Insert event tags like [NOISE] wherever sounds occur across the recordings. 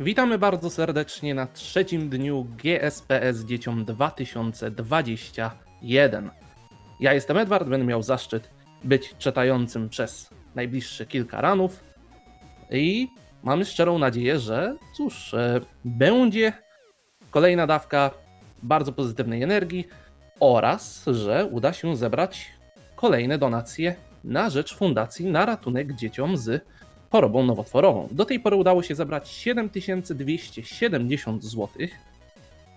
Witamy bardzo serdecznie na trzecim dniu GSPS Dzieciom 2021. Ja jestem Edward, będę miał zaszczyt być czytającym przez najbliższe kilka ranów i mamy szczerą nadzieję, że cóż, e, będzie kolejna dawka bardzo pozytywnej energii oraz, że uda się zebrać kolejne donacje na rzecz Fundacji na ratunek dzieciom z chorobą nowotworową. Do tej pory udało się zebrać 7270 zł,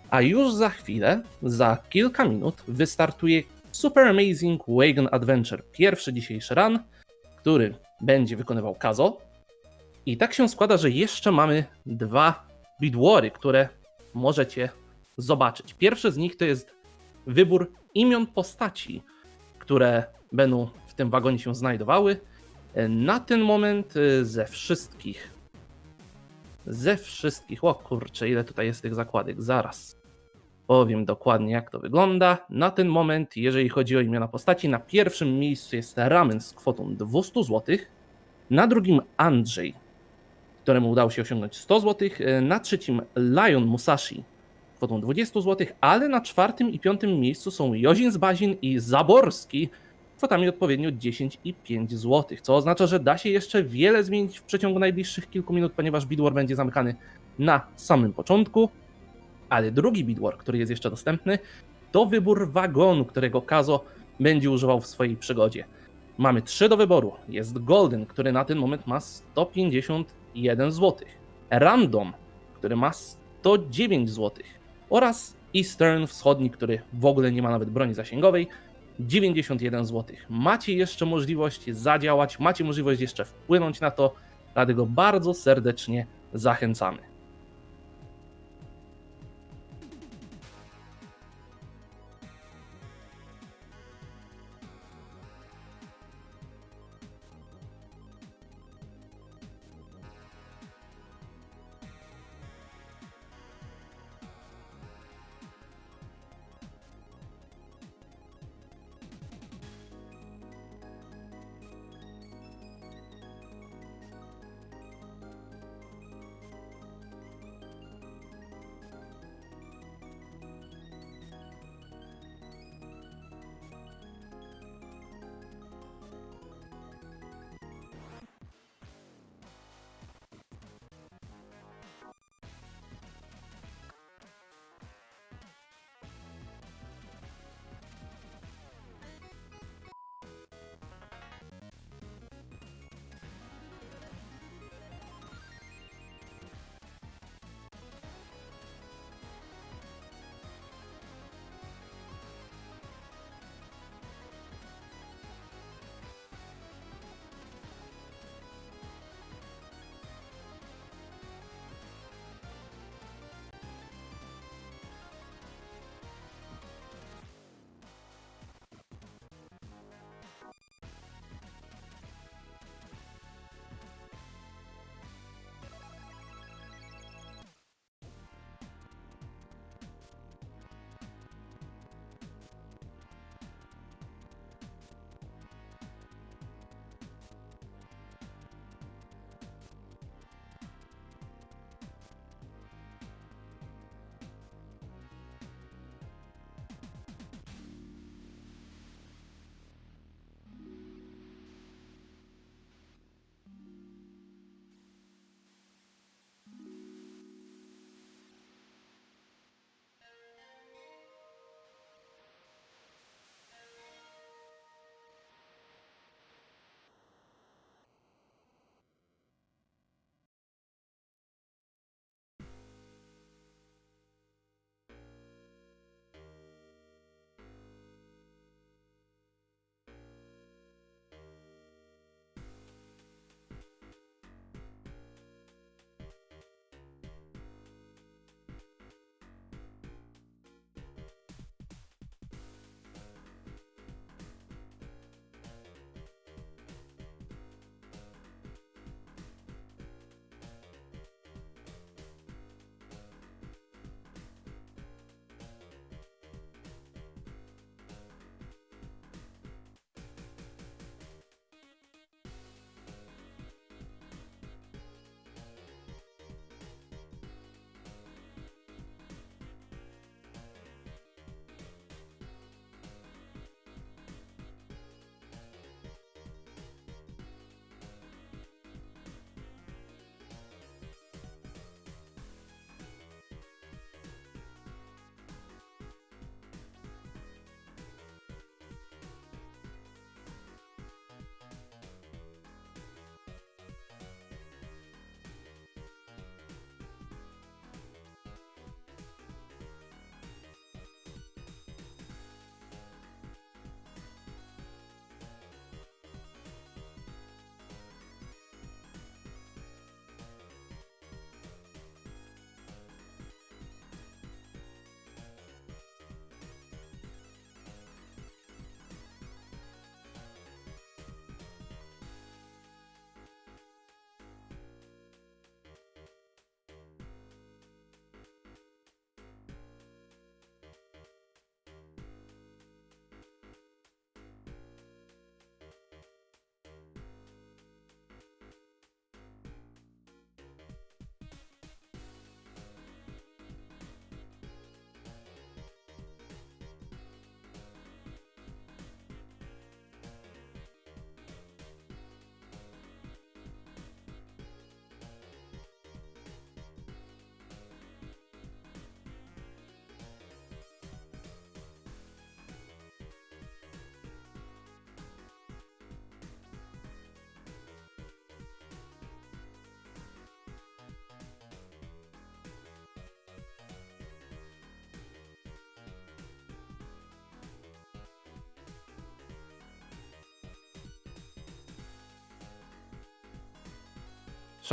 a już za chwilę, za kilka minut, wystartuje Super Amazing Wagon Adventure, pierwszy dzisiejszy run, który będzie wykonywał Kazo. I tak się składa, że jeszcze mamy dwa bidwory, które możecie zobaczyć. Pierwszy z nich to jest wybór imion postaci, które będą w tym wagonie się znajdowały. Na ten moment y, ze wszystkich. Ze wszystkich. O kurczę, ile tutaj jest tych zakładek? Zaraz. Powiem dokładnie, jak to wygląda. Na ten moment, jeżeli chodzi o imiona postaci, na pierwszym miejscu jest Ramen z kwotą 200 zł. Na drugim Andrzej, któremu udało się osiągnąć 100 zł. Na trzecim Lion Musashi kwotą 20 zł, ale na czwartym i piątym miejscu są Jozin z Bazin i Zaborski kwotami odpowiednio 10 i 5 zł, co oznacza, że da się jeszcze wiele zmienić w przeciągu najbliższych kilku minut, ponieważ bidwar będzie zamykany na samym początku. Ale drugi bidwar, który jest jeszcze dostępny, to wybór wagonu, którego Kazo będzie używał w swojej przygodzie. Mamy trzy do wyboru. Jest Golden, który na ten moment ma 151 zł. Random, który ma 109 zł. Oraz Eastern Wschodni, który w ogóle nie ma nawet broni zasięgowej, 91 zł. Macie jeszcze możliwość zadziałać, macie możliwość jeszcze wpłynąć na to, dlatego bardzo serdecznie zachęcamy.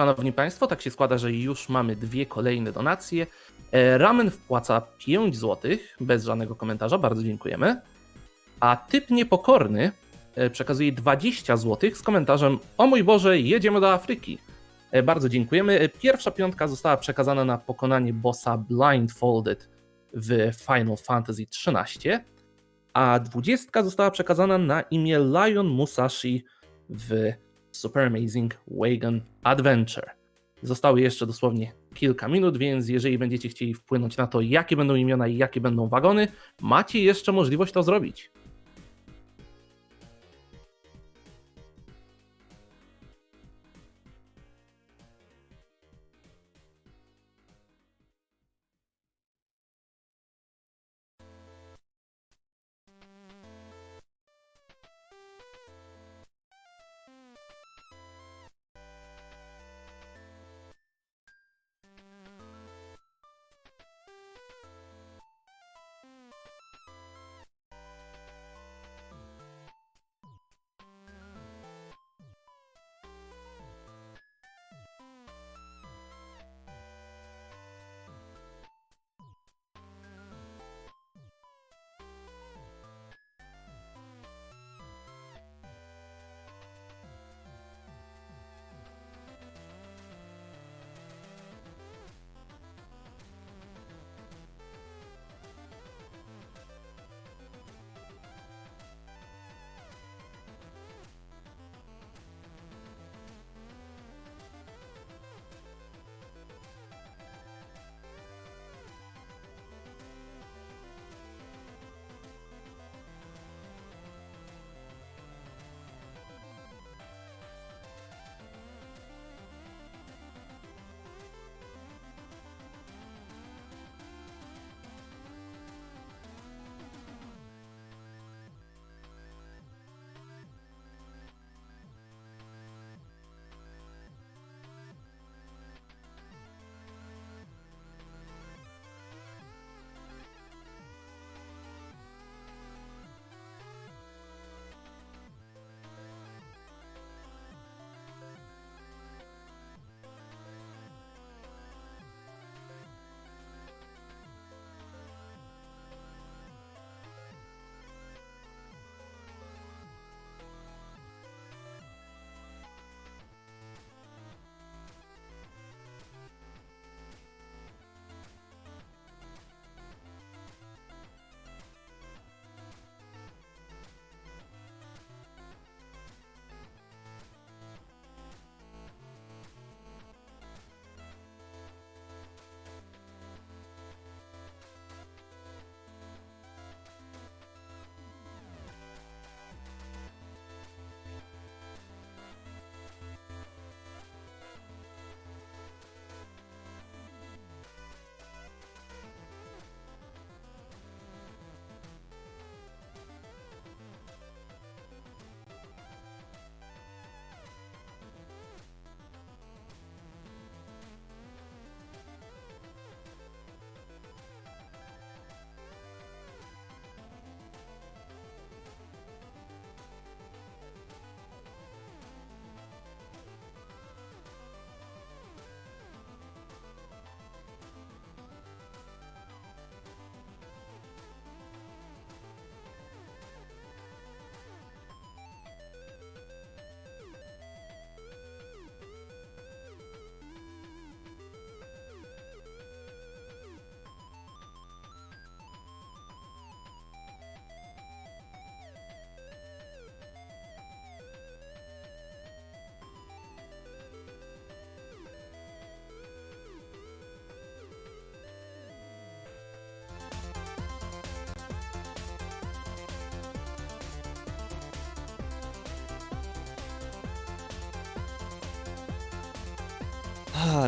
Szanowni Państwo, tak się składa, że już mamy dwie kolejne donacje. E, Ramen wpłaca 5 zł, bez żadnego komentarza, bardzo dziękujemy. A typ niepokorny e, przekazuje 20 zł z komentarzem: O mój Boże, jedziemy do Afryki. E, Bardzo dziękujemy. Pierwsza piątka została przekazana na pokonanie bossa Blindfolded w Final Fantasy XIII, a dwudziestka została przekazana na imię Lion Musashi w Super Amazing Wagon Adventure. Zostały jeszcze dosłownie kilka minut, więc jeżeli będziecie chcieli wpłynąć na to, jakie będą imiona i jakie będą wagony, macie jeszcze możliwość to zrobić.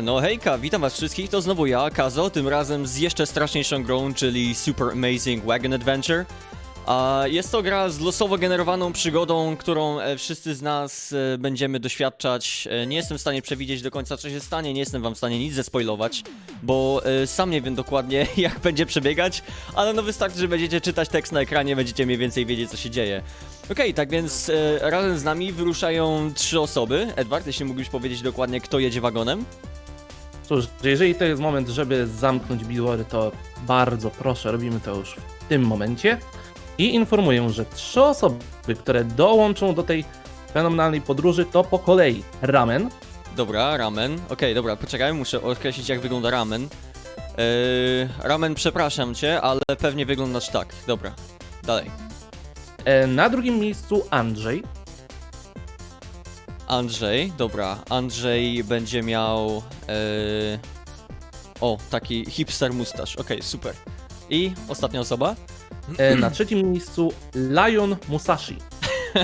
No hejka, witam was wszystkich, to znowu ja, Kazo, tym razem z jeszcze straszniejszą grą, czyli Super Amazing Wagon Adventure. A jest to gra z losowo generowaną przygodą, którą e, wszyscy z nas e, będziemy doświadczać. E, Nie jestem w stanie przewidzieć do końca, co się stanie, nie jestem wam w stanie nic zespoilować, bo sam nie wiem dokładnie, [LAUGHS] jak będzie przebiegać, ale no wystarczy, że będziecie czytać tekst na ekranie, będziecie mniej więcej wiedzieć, co się dzieje. Okej, tak więc razem z nami wyruszają trzy osoby. Edward, jeśli mógłbyś powiedzieć dokładnie, kto jedzie wagonem? Cóż, jeżeli to jest moment, żeby zamknąć billboardy, to bardzo proszę, robimy to już w tym momencie. I informuję, że trzy osoby, które dołączą do tej fenomenalnej podróży, to po kolei Ramen, Dobra, ramen. Okej, dobra, poczekaj, muszę określić jak wygląda ramen. Yy, ramen, przepraszam cię, ale pewnie wyglądasz tak. Dobra, dalej. e, na drugim miejscu Andrzej, Andrzej, dobra, Andrzej będzie miał... Yy... O, taki hipster mustaż, okej, super. I ostatnia osoba? e, na trzecim miejscu Lion Musashi. [LAUGHS]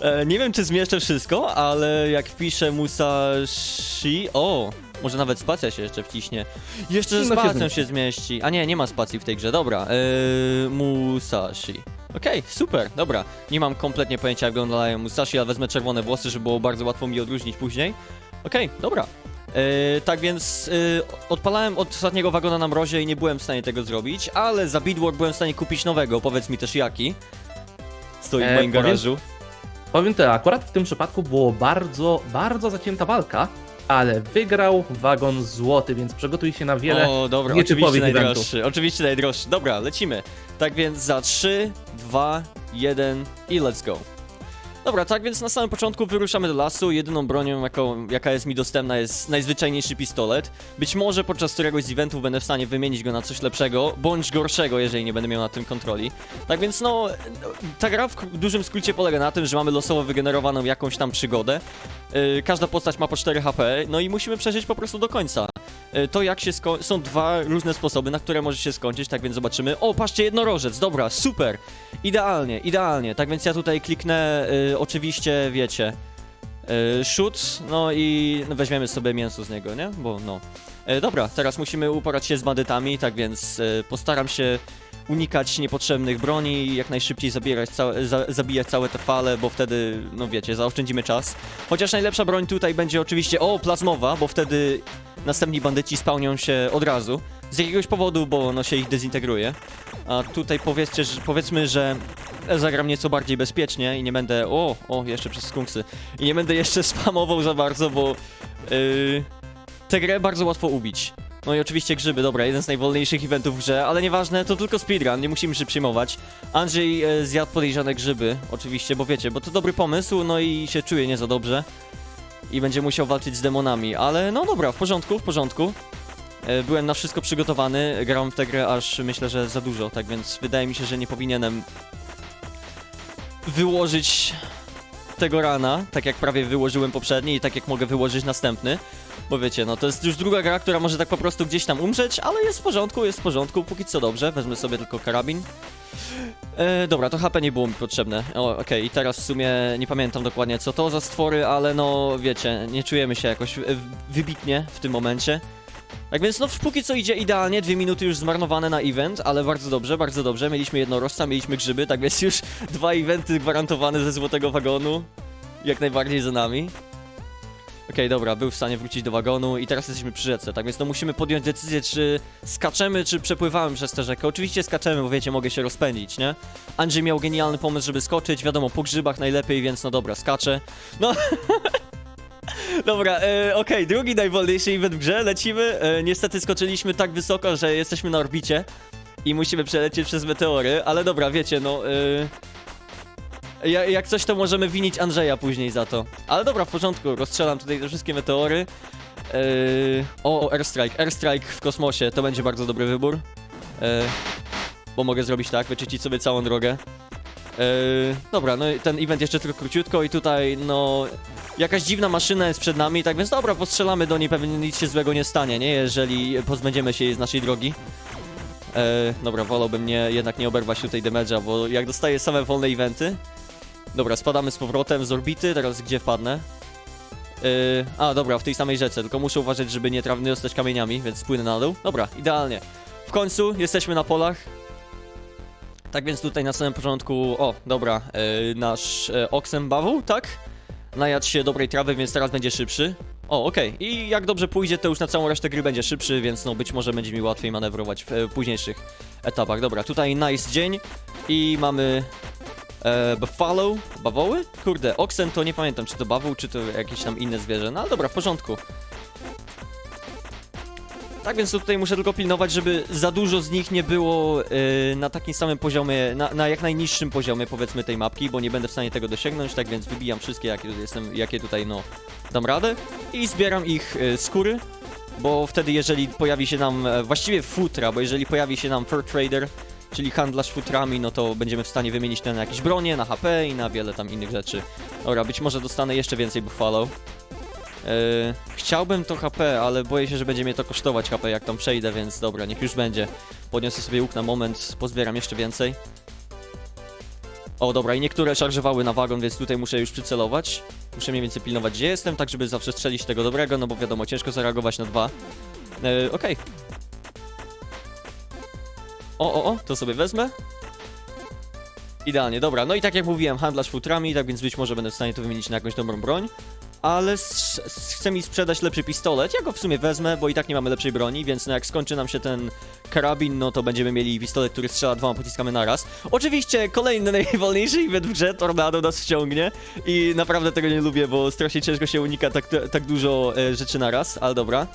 E, nie wiem, czy zmieszczę wszystko, ale jak piszę Musashi... O, może nawet spacja się jeszcze wciśnie. Jeszcze ze No się spacją zmieści. się zmieści. A nie, nie ma spacji w tej grze, dobra. E, Musashi. Okej, super, dobra. Nie mam kompletnie pojęcia, jak wyglądają Musashi, ale wezmę czerwone włosy, żeby było bardzo łatwo mi odróżnić później. Okej, dobra. E, tak więc e, odpalałem od ostatniego wagona na mrozie i nie byłem w stanie tego zrobić, ale za Bidward byłem w stanie kupić nowego. Powiedz mi też jaki. Stoi w E, moim powiem- garażu. Powiem tyle, akurat w tym przypadku było bardzo, bardzo zacięta walka, ale wygrał wagon złoty, więc przygotuj się na wiele O, dobra, nietypowych oczywiście eventów. najdroższy, oczywiście najdroższy. Dobra, lecimy. Tak więc za 3, 2, 1 i let's go. Dobra, tak więc na samym początku wyruszamy do lasu. Jedyną bronią, jaką, jaka jest mi dostępna, jest najzwyczajniejszy pistolet. Być może podczas któregoś z eventów będę w stanie wymienić go na coś lepszego, bądź gorszego, jeżeli nie będę miał na tym kontroli. Tak więc, no, ta gra w dużym skrócie polega na tym, że mamy losowo wygenerowaną jakąś tam przygodę. Yy, każda postać ma po 4 HP, no i musimy przeżyć po prostu do końca. E, to jak się sko- są dwa różne sposoby, na które może się skończyć, tak więc zobaczymy. O, patrzcie, jednorożec, dobra, super. Idealnie, idealnie. Tak więc ja tutaj kliknę, y, oczywiście, wiecie, y, shoot, no i weźmiemy sobie mięso z niego, nie? Bo no. E, dobra, teraz musimy uporać się z bandytami, tak więc y, postaram się unikać niepotrzebnych broni i jak najszybciej zabierać za, zabijać całe te fale, bo wtedy, no wiecie, zaoszczędzimy czas. Chociaż najlepsza broń tutaj będzie oczywiście, o, plazmowa, bo wtedy następni bandyci spełnią się od razu. Z jakiegoś powodu, bo no się ich dezintegruje. A tutaj powiedzcie, że, powiedzmy, że zagram nieco bardziej bezpiecznie i nie będę... O, o, jeszcze przez skunksy. I nie będę jeszcze spamował za bardzo, bo... Yy, tę grę bardzo łatwo ubić. No i oczywiście grzyby, dobra, jeden z najwolniejszych eventów w grze, ale nieważne, to tylko speedrun, nie musimy się przejmować. Andrzej e, zjadł podejrzane grzyby, oczywiście, bo wiecie, bo to dobry pomysł, no i się czuje nie za dobrze. I będzie musiał walczyć z demonami, ale no dobra, w porządku, w porządku. E, Byłem na wszystko przygotowany, grałem w tę grę aż myślę, że za dużo, tak więc wydaje mi się, że nie powinienem wyłożyć tego rana, tak jak prawie wyłożyłem poprzedni i tak jak mogę wyłożyć następny. Bo wiecie, no to jest już druga gra, która może tak po prostu gdzieś tam umrzeć, ale jest w porządku, jest w porządku, póki co dobrze. Wezmę sobie tylko karabin. E, dobra, to HP nie było mi potrzebne. O, okej, i teraz w sumie nie pamiętam dokładnie co to za stwory, ale no wiecie, nie czujemy się jakoś e, wybitnie w tym momencie. Tak więc no póki co idzie idealnie, dwie minuty już zmarnowane na event, ale bardzo dobrze, bardzo dobrze. Mieliśmy jednorożca, mieliśmy grzyby, tak więc już [LAUGHS] dwa eventy gwarantowane ze złotego wagonu. Jak najbardziej za nami. Okej, dobra, był w stanie wrócić do wagonu i teraz jesteśmy przy rzece, tak więc no musimy podjąć decyzję, czy skaczemy, czy przepływamy przez tę rzekę. Oczywiście skaczemy, bo wiecie, mogę się rozpędzić, nie? Andrzej miał genialny pomysł, żeby skoczyć, wiadomo, po grzybach najlepiej, więc no dobra, skaczę. No... [LAUGHS] Dobra, e, okej, drugi najwolniejszy event w grze, lecimy. E, niestety skoczyliśmy tak wysoko, że jesteśmy na orbicie i musimy przelecieć przez meteory, ale dobra, wiecie, no... E, ja, jak coś, to możemy winić Andrzeja później za to. Ale dobra, w porządku, rozstrzelam tutaj te wszystkie meteory. E, o, Airstrike, Airstrike w kosmosie, to będzie bardzo dobry wybór. E, bo mogę zrobić tak, wyczyścić sobie całą drogę. E, dobra, no i ten event jeszcze tylko króciutko i tutaj, no... Jakaś dziwna maszyna jest przed nami, tak więc dobra, postrzelamy do niej, pewnie nic się złego nie stanie, nie? Jeżeli pozbędziemy się jej z naszej drogi. E, dobra, wolałbym nie, jednak nie oberwać tutaj damage'a, bo jak dostaję same wolne eventy... Dobra, spadamy z powrotem z orbity, teraz gdzie wpadnę? E, a, dobra, w tej samej rzece, tylko muszę uważać, żeby nie trawny dostać kamieniami, więc spłynę na dół. Dobra, idealnie. W końcu jesteśmy na polach. Tak więc tutaj na samym początku, o, dobra, e, nasz e, Oxen Bawu, tak? Najadł się dobrej trawy, więc teraz będzie szybszy. O, okej. I jak dobrze pójdzie, to już na całą resztę gry będzie szybszy, więc no być może będzie mi łatwiej manewrować w e, późniejszych etapach. Dobra, tutaj nice dzień i mamy e, buffalo, bawoły? Kurde, oxen to nie pamiętam, czy to bawoł, czy to jakieś tam inne zwierzę, no ale dobra, w porządku. Tak więc tutaj muszę tylko pilnować, żeby za dużo z nich nie było e, na takim samym poziomie, na, na jak najniższym poziomie powiedzmy tej mapki, bo nie będę w stanie tego dosięgnąć, tak więc wybijam wszystkie, jakie jestem, jakie tutaj no dam radę i zbieram ich e, skóry, bo wtedy jeżeli pojawi się nam, e, właściwie futra, bo jeżeli pojawi się nam fur trader, czyli handlarz futrami, no to będziemy w stanie wymienić to na jakieś bronie, na HP i na wiele tam innych rzeczy. Dobra, być może dostanę jeszcze więcej buffalo. Yy, chciałbym to HP, ale boję się, że będzie mnie to kosztować HP jak tam przejdę, więc dobra, niech już będzie. Podniosę sobie łuk na moment, pozbieram jeszcze więcej. O, dobra, i niektóre szarżowały na wagon, więc tutaj muszę już przycelować. Muszę mniej więcej pilnować, gdzie jestem, tak żeby zawsze strzelić tego dobrego, no bo wiadomo, ciężko zareagować na dwa. Yy, okej. O, o, o, to sobie wezmę. Idealnie, dobra. No i tak jak mówiłem, handlarz futrami, tak więc być może będę w stanie to wymienić na jakąś dobrą broń. Ale chce mi sprzedać lepszy pistolet. Ja go w sumie wezmę, bo i tak nie mamy lepszej broni, więc no jak skończy nam się ten karabin, no to będziemy mieli pistolet, który strzela dwoma pociskami naraz. Oczywiście kolejny [LAUGHS] najwolniejszy event w grze, Tornado nas wciągnie i naprawdę tego nie lubię, bo strasznie ciężko się unika tak, tak dużo e, rzeczy naraz, ale dobra.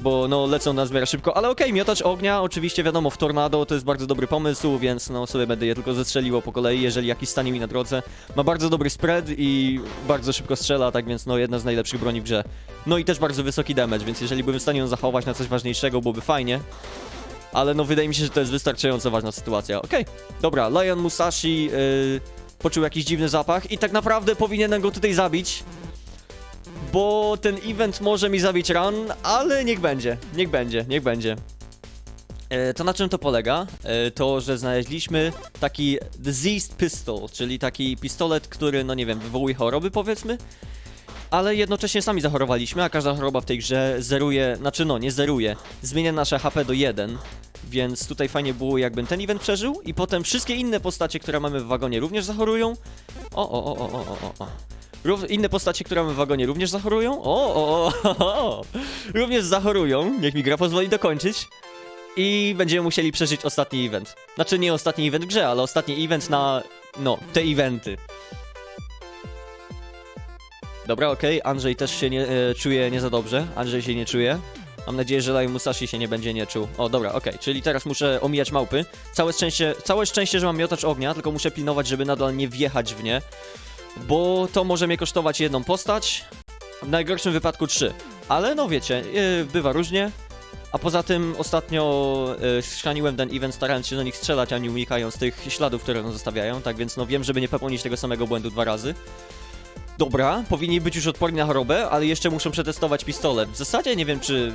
Bo no lecą na zbiera szybko, ale okej, miotacz ognia, oczywiście wiadomo, w tornado to jest bardzo dobry pomysł, więc no sobie będę je tylko zestrzeliło po kolei, jeżeli jakiś stanie mi na drodze. Ma bardzo dobry spread i bardzo szybko strzela, tak więc no jedna z najlepszych broni w grze. No i też bardzo wysoki damage, więc jeżeli byłem w stanie ją zachować na coś ważniejszego, byłoby fajnie. Ale no wydaje mi się, że to jest wystarczająco ważna sytuacja. Okej, dobra, Lion Musashi yy, poczuł jakiś dziwny zapach i tak naprawdę powinienem go tutaj zabić. Bo ten event może mi zabić run, ale niech będzie, niech będzie, niech będzie. E, to na czym to polega? E, to, że znaleźliśmy taki diseased pistol, czyli taki pistolet, który, no nie wiem, wywołuje choroby powiedzmy, ale jednocześnie sami zachorowaliśmy, a każda choroba w tej grze zeruje, znaczy no, nie zeruje, zmienia nasze HP do 1, więc tutaj fajnie było jakbym ten event przeżył i potem wszystkie inne postacie, które mamy w wagonie również zachorują. O, o, o, o, o, o, o. Rów, inne postacie, które mamy w wagonie również zachorują. O, o, o, o. Również zachorują. Niech mi gra pozwoli dokończyć. I będziemy musieli przeżyć ostatni event. Znaczy nie ostatni event w grze, ale ostatni event na, no, te eventy. Dobra, okej, Andrzej też się nie e, czuje nie za dobrze. Andrzej się nie czuje. Mam nadzieję, że Lion Musashi się nie będzie nie czuł. O, dobra, okej, czyli teraz muszę omijać małpy. Całe szczęście, całe szczęście, że mam miotacz ognia, tylko muszę pilnować, żeby nadal nie wjechać w nie. Bo to może mnie kosztować jedną postać, w najgorszym wypadku trzy. Ale no wiecie, yy, bywa różnie. A poza tym ostatnio yy, ten event starając się do nich strzelać, a nie unikając tych śladów, które one zostawiają, tak więc no wiem, żeby nie popełnić tego samego błędu dwa razy. Dobra, powinni być już odporni na chorobę, ale jeszcze muszą przetestować pistolet. W zasadzie nie wiem, czy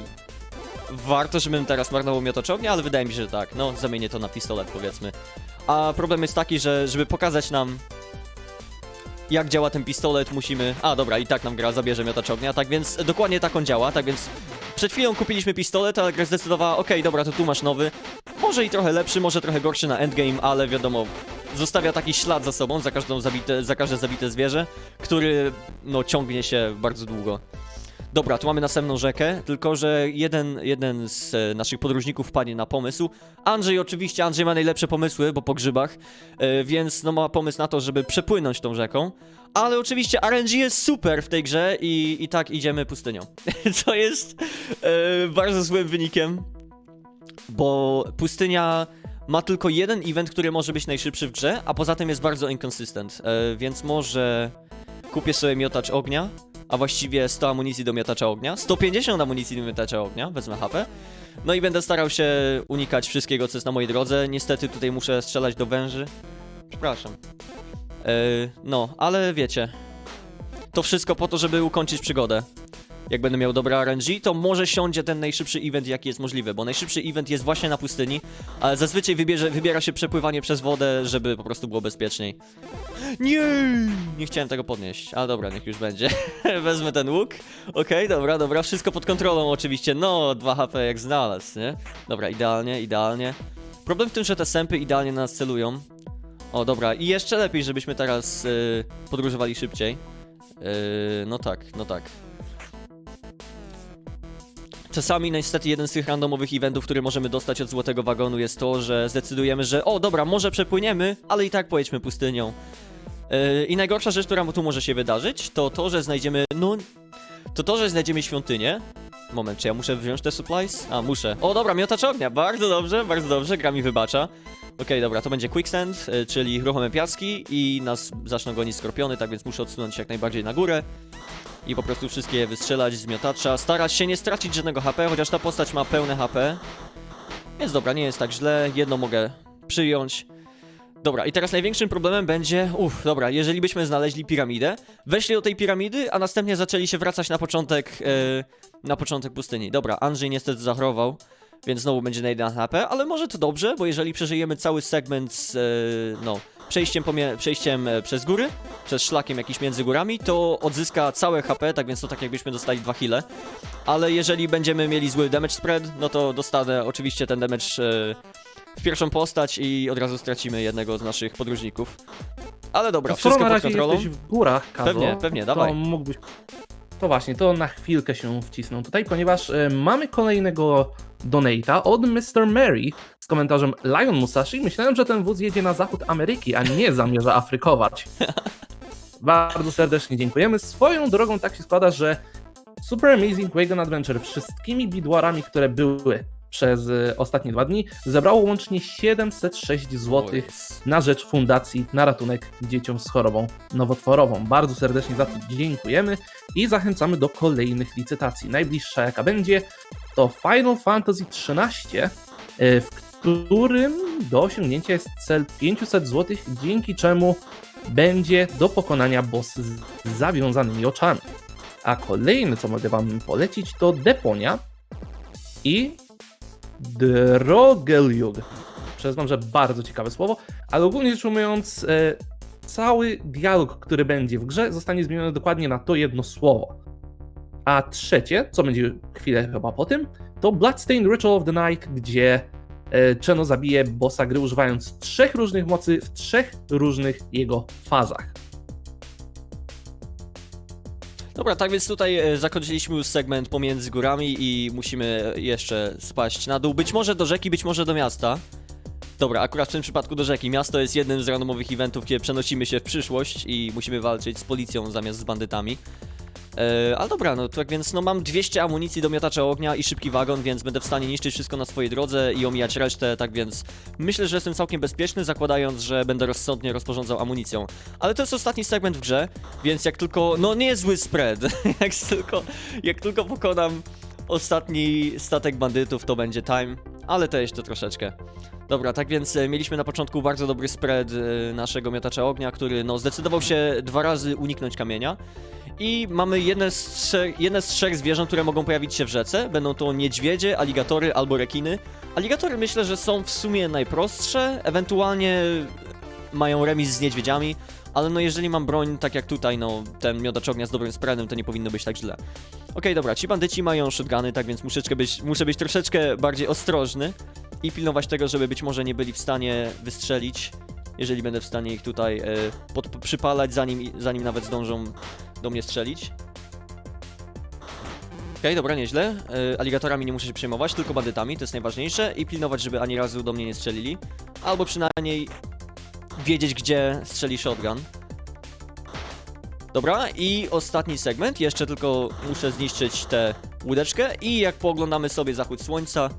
warto, żebym teraz marnował miotacz ognia, ale wydaje mi się, że tak. No, zamienię to na pistolet, powiedzmy. A problem jest taki, że żeby pokazać nam jak działa ten pistolet, musimy... A, dobra, i tak nam gra zabierze miotacz ognia, tak więc dokładnie tak on działa, tak więc przed chwilą kupiliśmy pistolet, ale gra zdecydowała, okej, dobra, to tu masz nowy. Może i trochę lepszy, może trochę gorszy na endgame, ale wiadomo, zostawia taki ślad za sobą, za, każdą zabite, za każde zabite zwierzę, który, no, ciągnie się bardzo długo. Dobra, tu mamy następną rzekę, tylko że jeden, jeden z e, naszych podróżników wpadnie na pomysł. Andrzej oczywiście, Andrzej ma najlepsze pomysły, bo po grzybach, e, więc no ma pomysł na to, żeby przepłynąć tą rzeką. Ale oczywiście RNG jest super w tej grze i, i tak idziemy pustynią. [LAUGHS] Co jest e, bardzo złym wynikiem, bo pustynia ma tylko jeden event, który może być najszybszy w grze, a poza tym jest bardzo inconsistent, więc może kupię sobie miotacz ognia, a właściwie 100 amunicji do miotacza ognia, 150 amunicji do miotacza ognia, wezmę HP. No i będę starał się unikać wszystkiego, co jest na mojej drodze. Niestety tutaj muszę strzelać do węży. Przepraszam. Yy, no, ale wiecie. To wszystko po to, żeby ukończyć przygodę. Jak będę miał dobre RNG, to może siądzie ten najszybszy event, jaki jest możliwy, bo najszybszy event jest właśnie na pustyni, ale zazwyczaj wybierze, wybiera się przepływanie przez wodę, żeby po prostu było bezpieczniej. Nie! Nie chciałem tego podnieść, ale dobra, niech już będzie. [LAUGHS] Wezmę ten łuk. Okej, dobra, dobra, wszystko pod kontrolą oczywiście. No, 2 HP jak znalazł, nie? Dobra, idealnie, idealnie. Problem w tym, że te sępy idealnie na nas celują. O, dobra, i jeszcze lepiej, żebyśmy teraz y, podróżowali szybciej. Y, no tak, no tak. Czasami niestety jeden z tych randomowych eventów, który możemy dostać od Złotego Wagonu jest to, że zdecydujemy, że o dobra, może przepłyniemy, ale i tak pojedźmy pustynią. Yy, I najgorsza rzecz, która tu może się wydarzyć, to to, że znajdziemy, no, to to, że znajdziemy świątynię. Moment, czy ja muszę wziąć te supplies? A, muszę. O, dobra, miotacz ognia, bardzo dobrze, bardzo dobrze, gra mi wybacza. Okej, dobra, to będzie quicksand, y, czyli ruchome piaski i nas zaczną gonić skorpiony, tak więc muszę odsunąć się jak najbardziej na górę i po prostu wszystkie wystrzelać z miotacza, starać się nie stracić żadnego HP, chociaż ta postać ma pełne HP. Więc dobra, nie jest tak źle, jedno mogę przyjąć. Dobra, i teraz największym problemem będzie, uff, dobra, jeżeli byśmy znaleźli piramidę, weszli do tej piramidy, a następnie zaczęli się wracać na początek, yy, na początek pustyni. Dobra, Andrzej niestety zachorował, więc znowu będzie na 1 HP, ale może to dobrze, bo jeżeli przeżyjemy cały segment z, yy, no, przejściem, przejściem e, przez góry, przez szlakiem jakiś między górami, to odzyska całe HP, tak więc to tak jakbyśmy dostali dwa heale. Ale jeżeli będziemy mieli zły damage spread, no to dostanę oczywiście ten damage e, w pierwszą postać i od razu stracimy jednego z naszych podróżników. Ale dobra, Skoro wszystko pod kontrolą. w górach, Kazo, Pewnie, pewnie, dawaj. Mógłbyś... To właśnie, to na chwilkę się wcisnę tutaj, ponieważ e, mamy kolejnego donata od Mr. Mary z komentarzem Lion Musashi. Myślałem, że ten wóz jedzie na zachód Ameryki, a nie zamierza afrykować. [LAUGHS] Bardzo serdecznie dziękujemy. Swoją drogą tak się składa, że Super Amazing Wagon Adventure wszystkimi bidwarami, które były przez e, ostatnie dwa dni, zebrało łącznie 706 zł na rzecz Fundacji na ratunek dzieciom z chorobą nowotworową. Bardzo serdecznie za to dziękujemy i zachęcamy do kolejnych licytacji. Najbliższa jaka będzie to Final Fantasy XIII, e, w którym do osiągnięcia jest cel 500 zł, dzięki czemu będzie do pokonania boss z zawiązanymi oczami. A kolejne, co mogę Wam polecić, to Deponia i Drogeliug. Przyznam, że bardzo ciekawe słowo, ale ogólnie rzecz ujmując, e, cały dialog, który będzie w grze, zostanie zmieniony dokładnie na to jedno słowo. A trzecie, co będzie chwilę chyba po tym, to Bloodstained Ritual of the Night, gdzie e, Cheno zabije bossa gry używając trzech różnych mocy w trzech różnych jego fazach. Dobra, tak więc tutaj e, zakończyliśmy już segment pomiędzy górami i musimy jeszcze spaść na dół. Być może do rzeki, być może do miasta. Dobra, akurat w tym przypadku do rzeki. Miasto jest jednym z randomowych eventów, gdzie przenosimy się w przyszłość i musimy walczyć z policją zamiast z bandytami. E, ale dobra, no tak więc no mam 200 amunicji do miotacza ognia i szybki wagon, więc będę w stanie niszczyć wszystko na swojej drodze i omijać resztę, tak więc myślę, że jestem całkiem bezpieczny, zakładając, że będę rozsądnie rozporządzał amunicją. Ale to jest ostatni segment w grze, więc jak tylko, no nie jest zły spread, [LAUGHS] jak tylko, jak tylko pokonam ostatni statek bandytów, to będzie time, ale to jeszcze troszeczkę. Dobra, tak więc e, mieliśmy na początku bardzo dobry spread e, naszego miotacza ognia, który no zdecydował się dwa razy uniknąć kamienia. I mamy jedne z, trzech, jedne z trzech zwierząt, które mogą pojawić się w rzece. Będą to niedźwiedzie, aligatory albo rekiny. Aligatory myślę, że są w sumie najprostsze, ewentualnie mają remis z niedźwiedziami, ale no jeżeli mam broń, tak jak tutaj, no ten miotacz ognia z dobrym spreadem, to nie powinno być tak źle. Okej, dobra, ci bandyci mają shotguny, tak więc muszę być, muszę być troszeczkę bardziej ostrożny i pilnować tego, żeby być może nie byli w stanie wystrzelić, jeżeli będę w stanie ich tutaj e, pod, przypalać, zanim, zanim nawet zdążą do mnie strzelić. Okej, dobra, nieźle. E, aligatorami nie muszę się przejmować, tylko bandytami, to jest najważniejsze. I pilnować, żeby ani razu do mnie nie strzelili. Albo przynajmniej wiedzieć, gdzie strzeli shotgun. Dobra, i ostatni segment. Jeszcze tylko muszę zniszczyć tę łódeczkę. I jak pooglądamy sobie zachód słońca,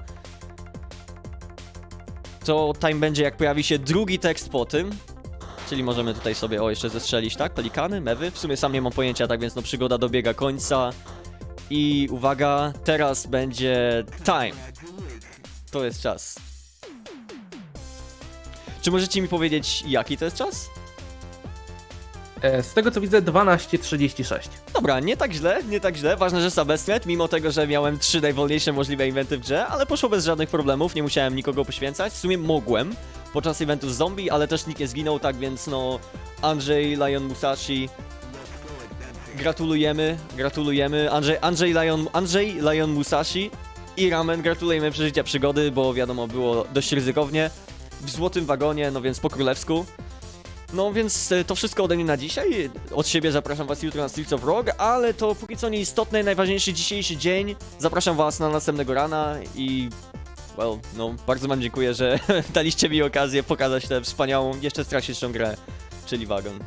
to time będzie jak pojawi się drugi tekst po tym. Czyli możemy tutaj sobie, o jeszcze zestrzelić, tak? Pelikany, mewy? W sumie sam nie mam pojęcia, tak więc no przygoda dobiega końca. I uwaga, teraz będzie time. To jest czas. Czy możecie mi powiedzieć, jaki to jest czas? E, Z tego co widzę, 12.36. Dobra, nie tak źle, nie tak źle. Ważne, że Sabestnet, mimo tego, że miałem trzy najwolniejsze możliwe eventy w grze, ale poszło bez żadnych problemów, nie musiałem nikogo poświęcać. W sumie mogłem podczas eventu z zombie, ale też nikt nie zginął, tak więc no Andrzej, Lion Musashi gratulujemy, gratulujemy. Andrzej, Andrzej, Lion, Andrzej, Lion Musashi i Ramen gratulujemy przeżycia przygody, bo wiadomo, było dość ryzykownie. W złotym wagonie, no więc po królewsku. No więc e, to wszystko ode mnie na dzisiaj. Od siebie zapraszam was jutro na Streets of Rock, ale to póki co nieistotne, najważniejszy dzisiejszy dzień. Zapraszam was na następnego rana i... Well, no, bardzo wam dziękuję, że [LAUGHS] daliście mi okazję pokazać tę wspaniałą, jeszcze straszniejszą grę, czyli Wagon.